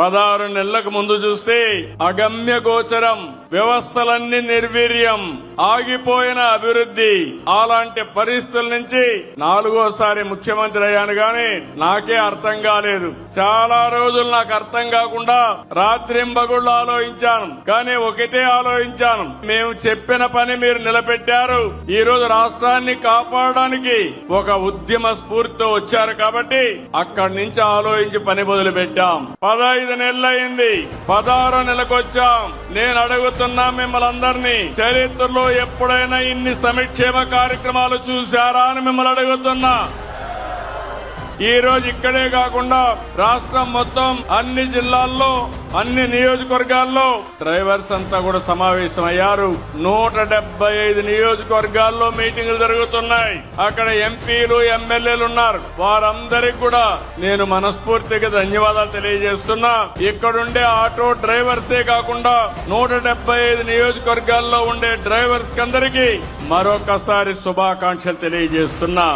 పదహారు నెలలకు ముందు చూస్తే అగమ్య గోచరం వ్యవస్థలన్నీ నిర్వీర్యం ఆగిపోయిన అభివృద్ధి. అలాంటి పరిస్థితుల నుంచి నాలుగోసారి ముఖ్యమంత్రి అయ్యాను గాని నాకే అర్థం కాలేదు. చాలా రోజులు నాకు అర్థం కాకుండా రాత్రింబగుళ్ళు ఆలోచించాను. కానీ ఒకటే ఆలోచించాను. మేము చెప్పిన పని మీరు నిలబెట్టారు. ఈ రోజు రాష్ట్రాన్ని కాపాడడానికి ఒక ఉద్యమ స్ఫూర్తితో వచ్చారు కాబట్టి అక్కడి నుంచి ఆలోచించి పని మొదలు పెట్టాం పదహైదు నెలలైంది. పదహారో నెలకు వచ్చాం నేను అడుగుతున్నా మిమ్మల్ని అందరినీ చరిత్రలో ఎప్పుడైనా ఇన్ని సంక్షేమ కార్యక్రమాలు చూశారా అని మిమ్మల్ని అడుగుతున్నా. ఈ రోజు ఇక్కడే కాకుండా రాష్ట్రం మొత్తం అన్ని జిల్లాల్లో అన్ని నియోజకవర్గాల్లో డ్రైవర్స్ అంతా కూడా సమావేశం అయ్యారు నూట డెబ్బై ఐదు నియోజకవర్గాల్లో మీటింగులు జరుగుతున్నాయి. అక్కడ ఎంపీలు ఎమ్మెల్యేలు ఉన్నారు. వారందరికి కూడా నేను మనస్ఫూర్తిగా ధన్యవాదాలు తెలియజేస్తున్నా. ఇక్కడుండే ఆటో డ్రైవర్సే కాకుండా నూట డెబ్బై ఐదు నియోజకవర్గాల్లో ఉండే డ్రైవర్స్ అందరికీ మరొకసారి శుభాకాంక్షలు తెలియజేస్తున్నా.